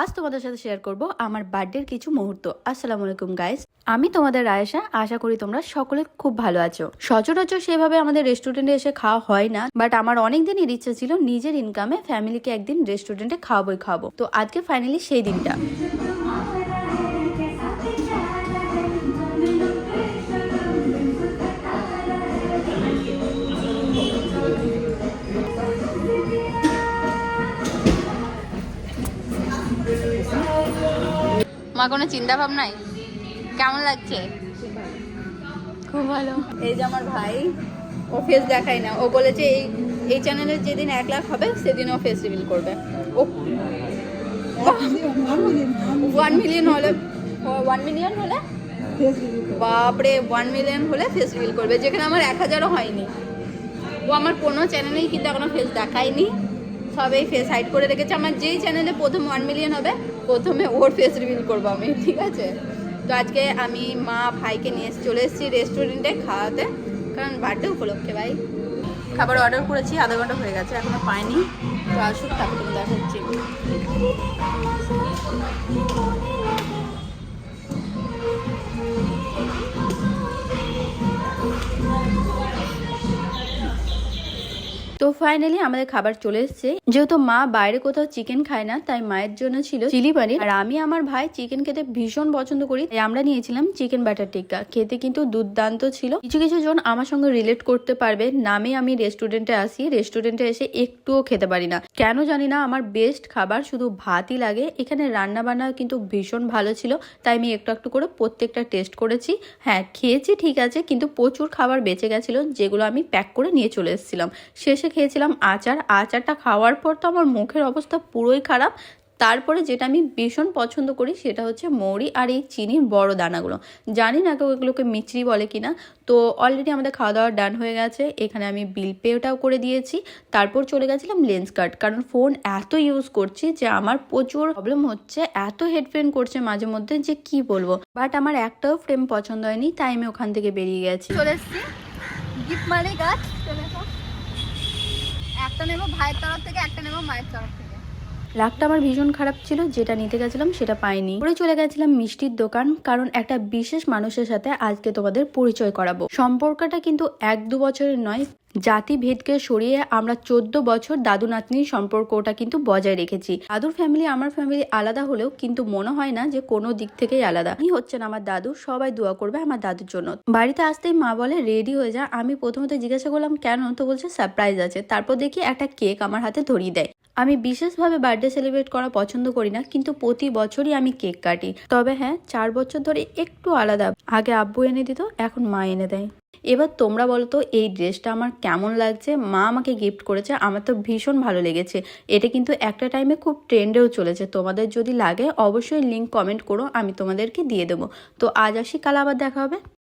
আজ তোমাদের সাথে শেয়ার করব আমার বার্থডের কিছু মুহূর্ত। আসসালামু আলাইকুম গাইস আমি তোমাদের আয়েশা। আশা করি তোমরা সকলে খুব ভালো আছো। সচরাচর সেভাবে আমাদের রেস্টুরেন্টে এসে খাওয়া হয় না বাট আমার অনেক দিনের ইচ্ছা ছিল নিজের ইনকামে ফ্যামিলিকে একদিন রেস্টুরেন্টে খাওয়াবই খাওয়াবো। তো আজকে ফাইনালি সেই দিনটা। মা কোনো চিন্তা ভাবনাই কেমন লাগছে? খুব ভালো। এই যে আমার ভাই ও ফেস দেখায় না। ও বলেছে এই এই চ্যানেলের যেদিন এক লাখ হবে সেদিন ও ফেস রিভিল করবে। ও ওয়ান মিলিয়ন হলে ওয়ান মিলিয়ন হলে? বাপরে ওয়ান মিলিয়ন হলে ফেস রিভিল করবে। যেখানে আমার এক হাজারও হয়নি। ও আমার কোনো চ্যানেলেই কিন্তু এখনও ফেস দেখায়নি। সবাই ফেস হাইড করে রেখেছে। আমার যেই চ্যানেলে প্রথম ওয়ান মিলিয়ন হবে, প্রথমে ওর ফেস রিভিল করব আমি, ঠিক আছে? তো আজকে আমি মা ভাইকে নিয়ে চলে এসেছি রেস্টুরেন্টে খাওয়াতে। কারণ বার্থডে উপলক্ষে ভাই। খাবার অর্ডার করেছি, আধা ঘণ্টা হয়ে গেছে, এখনও পাইনি। তো আসুক, তারপরে দেখাচ্ছি। ফাইনালি আমাদের খাবার চলে এসেছে। যেহেতু মা বাইরে কোথাও চিকেন খায় না, তাই মায়ের জন্য ছিল চিলি পানির আর আমি আমার ভাই চিকেন খেতে ভীষণ পছন্দ করি, তাই আমরা নিয়েছিলাম চিকেন বাটার টিক্কা খেতে কিন্তু দুর্দান্ত ছিল। কিছু কিছু জন আমার সঙ্গে রিলেট করতে পারবে, নামে আমি রেস্টুরেন্টে আসি। রেস্টুরেন্টে এসে একটুও খেতে পারি না। কেন জানি না, আমার বেস্ট খাবার শুধু ভাতই লাগে। এখানে রান্না বান্না কিন্তু ভীষণ ভালো ছিল, তাই আমি একটু একটু করে প্রত্যেকটা টেস্ট করেছি। হ্যাঁ খেয়েছি ঠিক আছে, কিন্তু প্রচুর খাবার বেঁচে গেছিল, যেগুলো আমি প্যাক করে নিয়ে চলে এসেছিলাম। শেষে খেয়েছিলাম আচার। আচারটা খাওয়ার পর তো আমার মুখের অবস্থা পুরোই খারাপ। তারপরে যেটা আমি ভীষণ পছন্দ করি সেটা হচ্ছে মৌরি আর এই চিনির বড় দানাগুলো। জানি না কেউ এগুলোকে মিচড়ি বলে কিনা। তো অলরেডি আমাদের খাওয়া দাওয়া ডান হয়ে গেছে। এখানে আমি বিল পেটাও করে দিয়েছি। তারপর চলে গেছিলাম লেন্স কার্ড কারণ ফোন এত ইউজ করছি যে আমার প্রচুর প্রবলেম হচ্ছে, এত হেডফোন করছে মাঝে মধ্যে যে কি বলব। বাট আমার একটাও ফ্রেম পছন্দ হয়নি, তাই আমি ওখান থেকে বেরিয়ে গেছি। চলে এসছি। গিফট মানে গাছ চলে একটা নেব ভাইয়ের তরফ থেকে একটা নেব মায়ের তরফ থেকে। লাকটা আমার ভীষণ খারাপ ছিল, যেটা নিতে গেছিলাম সেটা পাইনি। পরে চলে গেছিলাম মিষ্টির দোকান, কারণ একটা বিশেষ মানুষের সাথে আজকে তোমাদের পরিচয় করাবো। সম্পর্কটা কিন্তু এক দু বছরের নয় জাতি ভেদকে সরিয়ে আমরা চোদ্দ বছর দাদু নাতনির সম্পর্কটা কিন্তু বজায় রেখেছি। দাদুর ফ্যামিলি আমার ফ্যামিলি আলাদা হলেও কিন্তু মনে হয় না যে কোনো দিক থেকেই আলাদা। এই হচ্ছেন আমার দাদু, সবাই দোয়া করবে আমার দাদুর জন্য। বাড়িতে আসতেই মা বলে রেডি হয়ে যা। আমি প্রথমত জিজ্ঞাসা করলাম, কেন? তো বলছে সারপ্রাইজ আছে। তারপর দেখি একটা কেক আমার হাতে ধরিয়ে দেয়। আমি বিশেষভাবে বার্থডে সেলিব্রেট করা পছন্দ করি না, কিন্তু প্রতি বছরই আমি কেক কাটি। তবে হ্যাঁ চার বছর ধরে একটু আলাদা। আগে আব্বু এনে দিত, এখন মা এনে দেয়। এবার তোমরা বলো তো, এই ড্রেসটা আমার কেমন লাগছে? মা আমাকে গিফট করেছে, আমার তো ভীষণ ভালো লেগেছে। এটা কিন্তু একটা টাইমে খুব ট্রেন্ডেও চলেছে। তোমাদের যদি লাগে, অবশ্যই লিঙ্ক কমেন্ট করো, আমি তোমাদেরকে দিয়ে দেবো। তো আজ আসি, কাল আবার দেখা হবে।